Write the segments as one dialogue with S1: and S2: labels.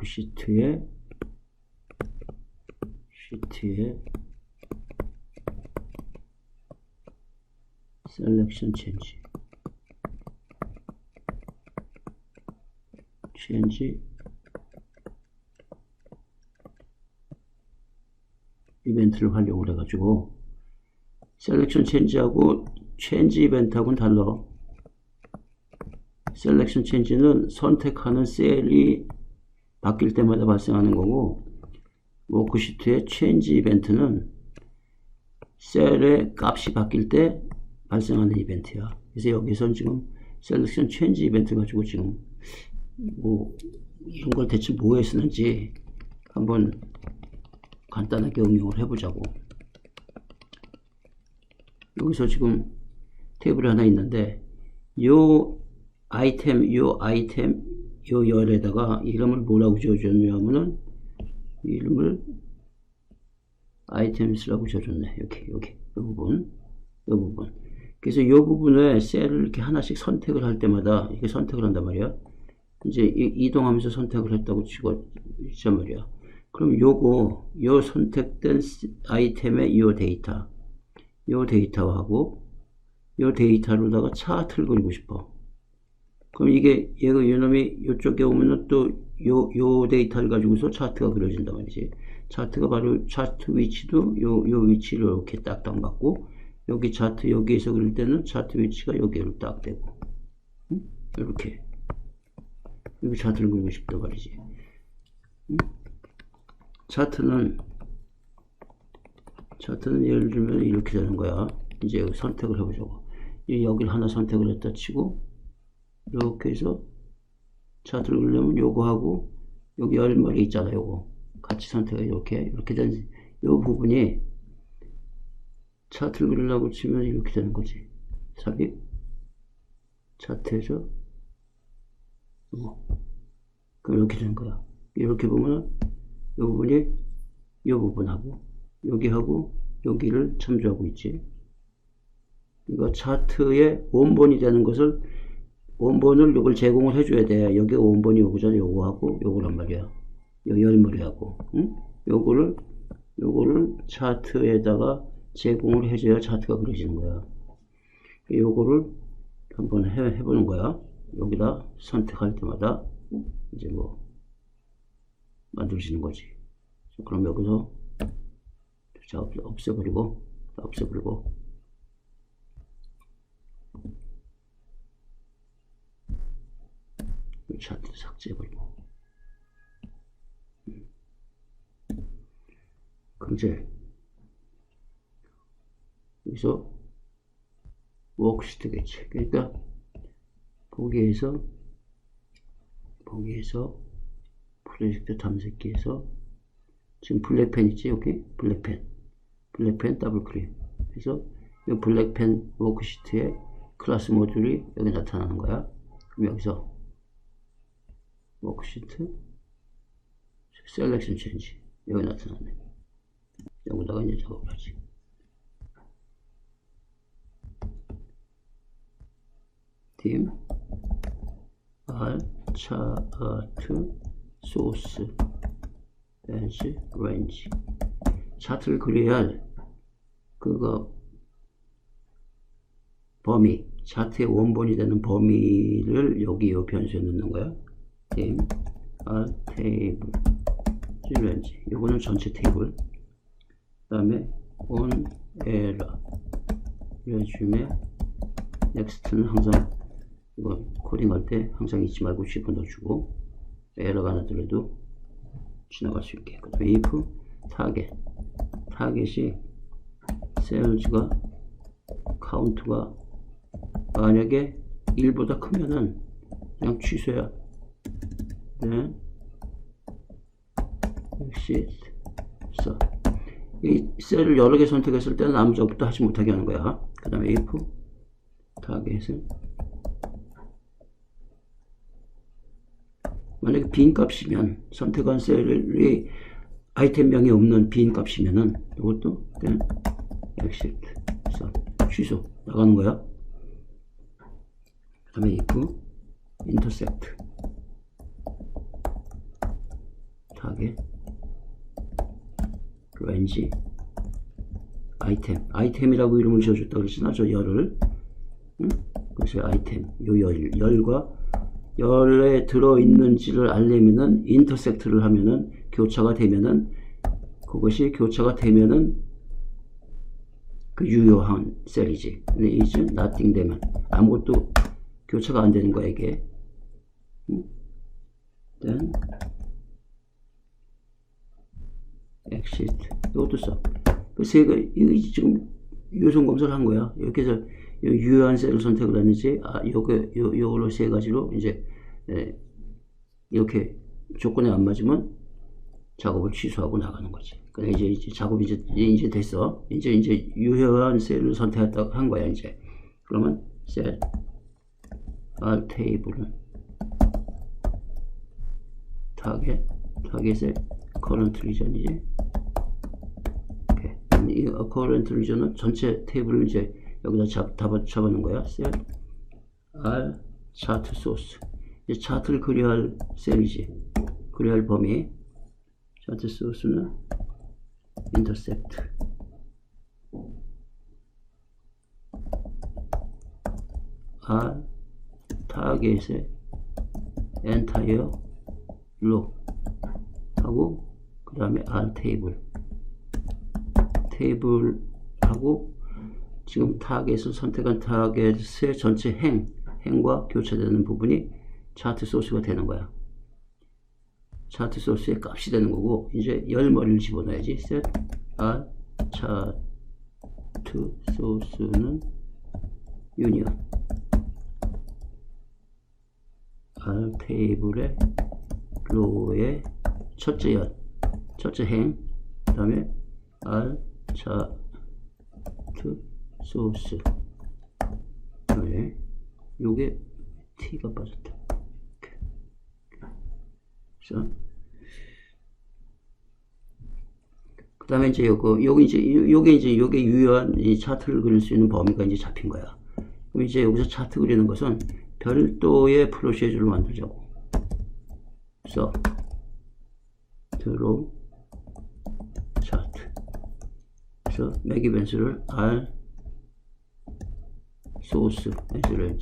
S1: 워크시트에 시트에 셀렉션 체인지 체인지 이벤트를 활용을 해가지고 셀렉션 체인지하고 체인지 이벤트하고는 달라. 셀렉션 체인지는 선택하는 셀이 바뀔 때마다 발생하는 거고 워크시트의 체인지 이벤트는 셀의 값이 바뀔 때 발생하는 이벤트야. 그래서 여기선 지금 셀렉션 체인지 이벤트 가지고 지금 뭐 이런 걸 대체 뭐에 쓰는지 한번 간단하게 응용을 해보자고. 여기서 지금 테이블이 하나 있는데 요 아이템 요 아이템 요 열에다가 이름을 뭐라고 지어줬냐면은 이름을 아이템스라고 지어줬네. 여기 여기 이 부분 이 부분. 그래서 이 부분에 셀을 이렇게 하나씩 선택을 할 때마다 이렇게 선택을 한단 말이야. 이제 이, 동하면서 선택을 했다고 치고 있단 말이야. 그럼 요거 요 선택된 아이템의 요 데이터 요 데이터하고 요 데이터로다가 차트를 그리고 싶어 그럼 이게 얘가 이놈이 이쪽에 오면은 또 요, 요 데이터를 가지고서 차트가 그려진단 말이지. 차트가 바로 차트 위치도 요, 요 위치를 이렇게 딱딱 맞고 여기 차트 여기에서 그릴 때는 차트 위치가 여기로 딱 되고 응? 이렇게 여기 차트를 그리고 싶단 말이지. 응? 차트는 차트는 예를 들면 이렇게 되는 거야. 이제 선택을 해보자고. 여기를 하나 선택을 했다 치고 이렇게 해서 차트를 그리려면 요거 하고 여기 열머리 있잖아요 요거. 같이 선택해 이렇게 이렇게 된요 부분이 차트를 그리려고 치면 이렇게 되는 거지. 삽입. 차트에서 뭐 그럼 이렇게 되는 거야. 이렇게 보면은 요 부분이 요 부분하고 여기하고 여기를 참조하고 있지. 이거 차트의 원본이 되는 것을 원본을 요걸 제공을 해줘야 돼. 여기 원본이 요거잖아. 요거하고 요거란 말이야. 요 열머리하고. 응? 요거를 요거를 차트에다가 제공을 해줘야 차트가 그려지는 거야. 요거를 한번 해, 해보는 거야. 여기다 선택할 때마다 이제 뭐 만들어지는 거지. 그럼 여기서 자 없애버리고 없애버리고 차트 삭제해버리고. 강제 여기서 워크시트겠지. 그러니까 보기에서 보기에서 프로젝트 탐색기에서 지금 블랙펜 있지? 여기? 블랙펜. 블랙펜 더블 클릭 그래서 이 블랙펜 워크시트에 클래스 모듈이 여기 나타나는 거야. 그럼 여기서 워크시트? 셀렉션 체인지. 여기 나타나네. 여기다가 이제 작업을 하지. 팀 R 차트 소스 벤시 렌지. 차트를 그려야 할 그거 범위 차트의 원본이 되는 범위를 여기 이 변수에 넣는 거야 테이블. 아 테이블. 찔렌지. 요거는 전체 테이블. 그 다음에 on error. 레줌에 넥스트는 항상 이거 코딩할 때 항상 잊지 말고 씹어 넣어주고 에러가 나더라도 지나갈 수 있게. 그 다음에 if 타겟 타겟이 셀즈가 카운트가 만약에 1보다 크면은 그냥 취소야 네. 역시 써. 이 셀을 여러 개 선택했을 때는 아무 작업도 하지 못하게 하는 거야. 그 다음에 if 타겟을 만약에 빈 값이면 선택한 셀이 아이템명이 없는 빈 값이면은 이것도 그냥 exit 써 취소 나가는 거야. 그 다음에 if intersect 타겟 렌지 아이템 아이템이라고 이름을 지어줬다 그랬잖아 저 열을 응? 그래서 아이템 요 열, 열과 열에 들어있는지를 알려면은 인터섹트를 하면은 교차가 되면은 그것이 교차가 되면은 그 유효한 셀이지 근데 이제 nothing 되면 아무것도 교차가 안 되는 거야 이게 응? Exit 이것도 써. 그세 가, 이거 지금 요성 검사를 한 거야. 이렇게 해서 요 유효한 셀을 선택을 했는지, 아, 요게, 요, 요걸로 세 가지로 이제, 에, 이렇게 조건에 안 맞으면 작업을 취소하고 나가는 거지. 그래, 이제, 이제 작업이 이제, 이제 됐어. 이제, 이제 유효한 셀을 선택했다고 한 거야, 이제. 그러면 셀, R 테이블은 타겟, 타겟의 current region이지. 이 current region은 전체 테이블을 이제 여기다 잡, 잡아, 잡아놓은 거야. 셀 R 차트 소스. 이제 차트를 그려야 할 셀이지. 그려야 할 범위. 차트 소스는 intersect. R 타겟의 entire 하고 그 다음에 R 테이블 테이블하고 지금 타겟을 선택한 타겟의 전체 행, 행과 교차되는 부분이 차트 소스가 되는 거야. 차트 소스의 값이 되는 거고 이제 열머리를 집어넣어야지. set r 차트 소스는 유니언 r 테이블의 로의 첫째 열, 첫째 행, 그 다음에 r 차트 소스. 네. 요게 t가 빠졌다. 그 다음에 이제 요거 요게 이제 요게 이제 요게 유효한 이 차트를 그릴 수 있는 범위가 이제 잡힌 거야. 그럼 이제 여기서 차트 그리는 것은 별도의 프로시저를 만들자고. 그래서 드 로우 차트 그래서 매기 변수를 R 소스 변수를.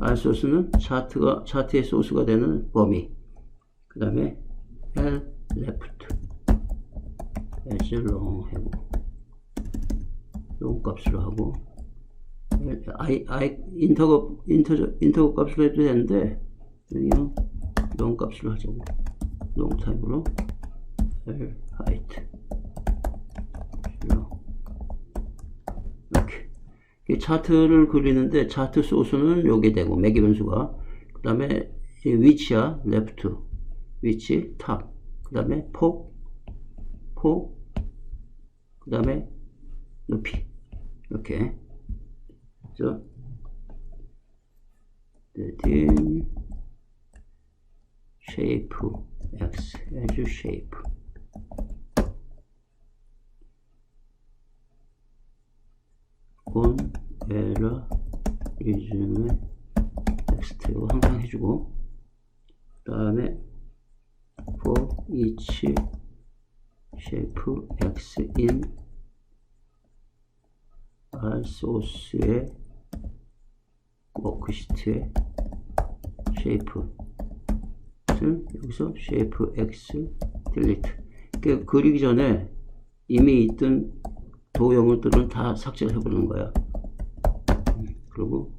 S1: R 소스는 차트가 차트의 소스가 되는 범위. 그 다음에 L left. As long 하고. long 값으로 하고. I I 인터거 인터 인터거 값으로 해도 되는데 그냥 long 값으로 하자고. 타입으로. L height 이렇게. 이 차트를 그리는데 차트 소스는 요게 되고 매기 변수가. 그 다음에 위치야 레프트 위치 탑그 다음에 폭 폭 그 다음에 높이. 이렇게. 그래서 dim shape x as shape 온 에러 리즘의 텍스트로 항상 해주고 그 다음에 for each shape x in R 소스의 워크시트의 쉐이프를 여기서 쉐이프 x 딜리트 그 그리기 전에 이미 있던 도형들은 다 삭제를 해버리는 거야. 그리고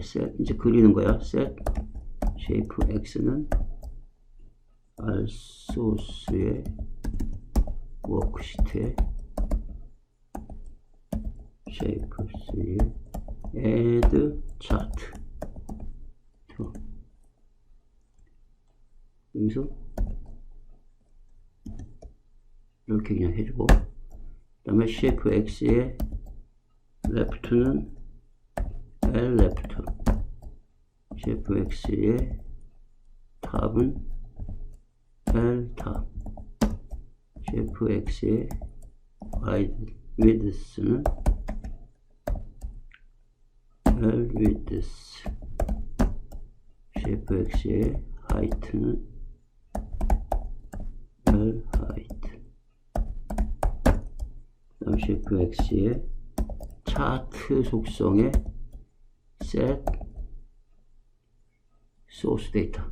S1: 셋 이제 그리는 거야. 셋 쉐이프 x는 R 소스의 워크시트에 쉐이프 3 add chart 여기서 이렇게 그냥 해주고 그 다음에 쉐이프 x의 left는 l left 쉐이프 x의 탑은 l 탑. 쉐이프 x의 wide width는 l width 쉐이프 x의 차트 속성의 set source 데이터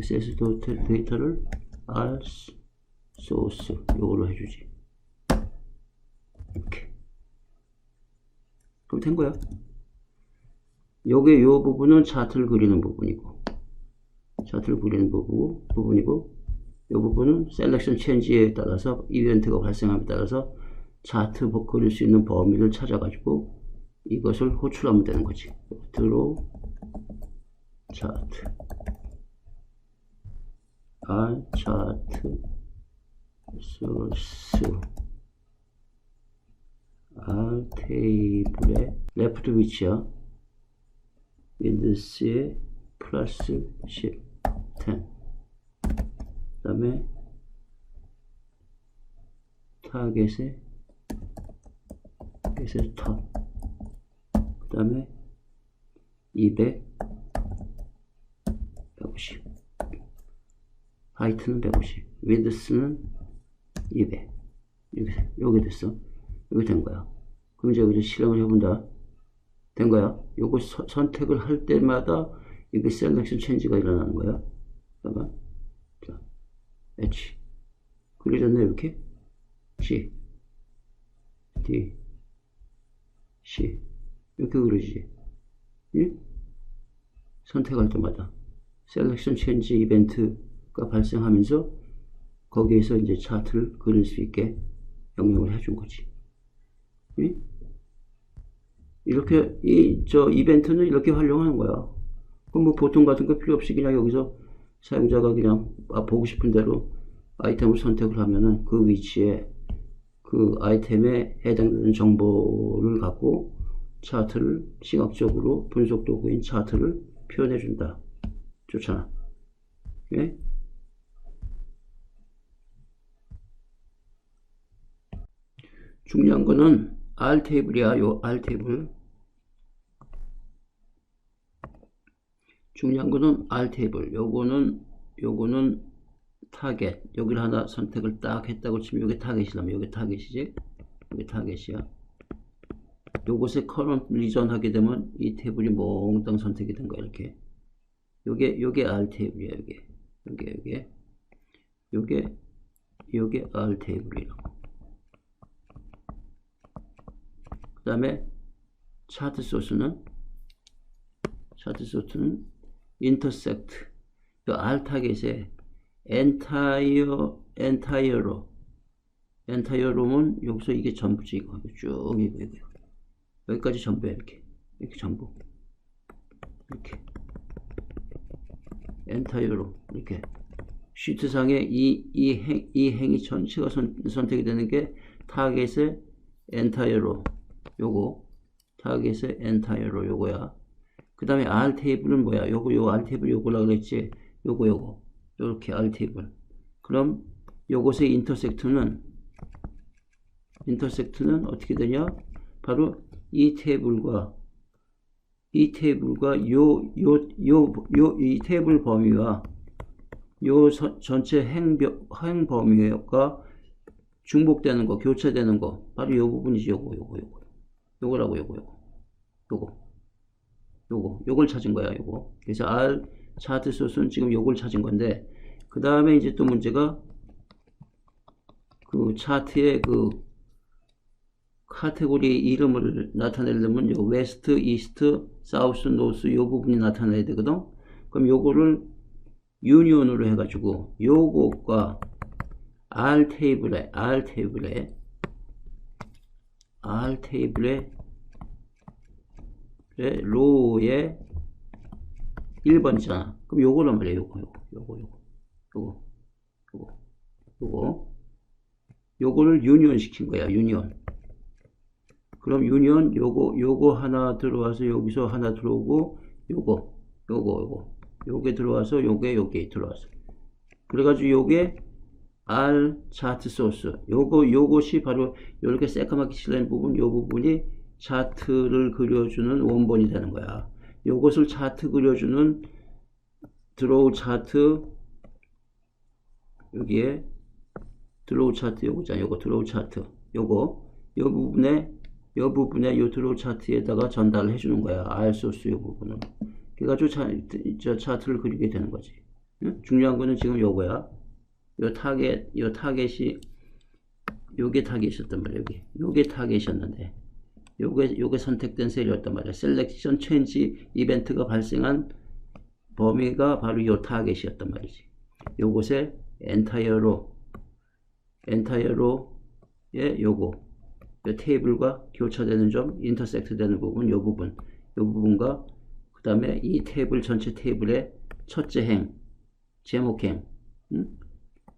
S1: set 데이터를 r source 요걸로 해주지. 이렇게. 그럼 된 거야. 요게 요 부분은 차트를 그리는 부분이고 차트를 그리는 부분, 부분이고 이 부분은 셀렉션 체인지에 따라서 이벤트가 발생함에 따라서 차트 그릴 수 있는 범위를 찾아가지고 이것을 호출하면 되는 거지. 드로 차트 R 차트 소스 R 테이블의 레프트 위치야. 윈드스의 플러스 10, 10. 그 다음에 타겟의 타겟의 탑. 그 다음에 200, 150. 하이트는 150. 위드스는 200. 이렇게, 요게 됐어. 이게 된 거야. 그럼 이제 여기서 실행을 해본다. 된 거야. 요거 서, 선택을 할 때마다 이게 셀렉션 체인지가 일어나는 거야. 잠깐만. 자, H. 그려졌네, 이렇게. G. D. C. 이렇게 그려지지. 예? 선택할 때마다. 셀렉션 체인지 이벤트가 발생하면서 거기에서 이제 차트를 그릴 수 있게 영역을 해준 거지. 예? 이렇게 이 저 이벤트는 이렇게 활용하는 거야. 그럼 뭐 보통 같은 거 필요 없이 그냥 여기서 사용자가 그냥 아, 보고 싶은 대로 아이템을 선택을 하면은 그 위치에 그 아이템에 해당되는 정보를 갖고 차트를 시각적으로 분석 도구인 차트를 표현해 준다. 좋잖아. 예? 중요한 거는 R 테이블이야. 요 R 테이블. 중요한 거는 R 테이블. 요거는 요거는 타겟. 여기를 하나 선택을 딱 했다고 치면 요게 타겟이라면 요게 타겟이지. 요게 타겟이야. 요것에 커런트 리전 하게 되면 이 테이블이 몽땅 선택이 된 거야. 이렇게. 요게 요게 R 테이블이야. 요게. 요게 요게. 요게 요게 R 테이블이라고. 그 다음에 차트 소스는 차트 소스는 intersect 그 R 타겟에 entire entire로. entire로면 여기서 이게 전부지 이거 쭉 이거 이거 여기까지 전부야 이렇게. 이렇게 전부. 이렇게. entire로. 이렇게. 시트상에 이, 이, 행, 이 행위 전체가 선, 선택이 되는 게 타겟의 entire로. 요거. 타겟의 entire로 요거야. 그 다음에 R 테이블은 뭐야? 요거 요 R 테이블 요거라 그랬지? 요거 요거 요렇게 R 테이블. 그럼 요것의 인터섹트는 인터섹트는 어떻게 되냐? 바로 이 테이블과 이 테이블과 요 요 요 요 이 테이블 범위와 요 서, 전체 행, 행 범위가 중복되는 거, 교차되는 거, 바로 요 부분이지, 요거, 요거, 요거. 요거라고 요거 요거 요거 요거 요걸 찾은 거야 요거 그래서 R 차트 소스는 지금 요걸 찾은 건데 그 다음에 이제 또 문제가 그 차트의 그 카테고리 이름을 나타내려면 요 웨스트, 이스트, 사우스, 노스 요 부분이 나타나야 되거든. 그럼 요거를 유니온으로 해가지고 요것과 R 테이블에 R 테이블에 R 테이블의 로우의 1번이잖아. 그럼 요거란 말이야. 요거, 요거, 요거, 요거, 요거, 요거, 요거. 요거를 유니온 시킨 거야. 유니온. 그럼 유니온 요거, 요거 하나 들어와서 여기서 하나 들어오고 요거, 요거, 요거. 요게 들어와서 요게, 요게 들어와서. 그래가지고 요게 R 차트 소스. 요거, 요것이 바로 이렇게 새까맣게 칠된 부분, 요 부분이 차트를 그려주는 원본이 되는 거야. 요것을 차트 그려주는 드로우 차트, 여기에 드로우 차트 요거잖아. 요거 드로우 차트. 요거 요 부분에 요 부분에 요 드로우 차트에다가 전달을 해주는 거야 R 소스 요 부분을 그래가지고 차, 저 차트를 그리게 되는 거지 응? 중요한 거는 지금 요거야 요 타겟 요 타겟이 요게 타겟이었단 말이야 여기 요게 타겟이었는데 요게 요게 선택된 셀이었단 말이야 셀렉션 체인지 이벤트가 발생한 범위가 바로 요 타겟이었단 말이지 요곳에 엔타이어로 엔타이어로의 요거 요 테이블과 교차되는 점 인터섹트 되는 부분 요 부분 요 부분과 그 다음에 이 테이블 전체 테이블의 첫째 행 제목행 음?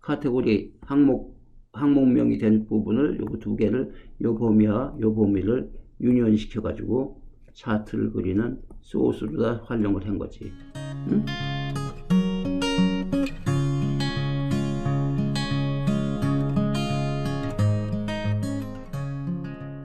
S1: 카테고리 항목 항목명이 된 부분을 요거 두 개를 요 범위와 요 범위를 유니언 시켜 가지고 차트를 그리는 소스로 다 활용을 한 거지 응?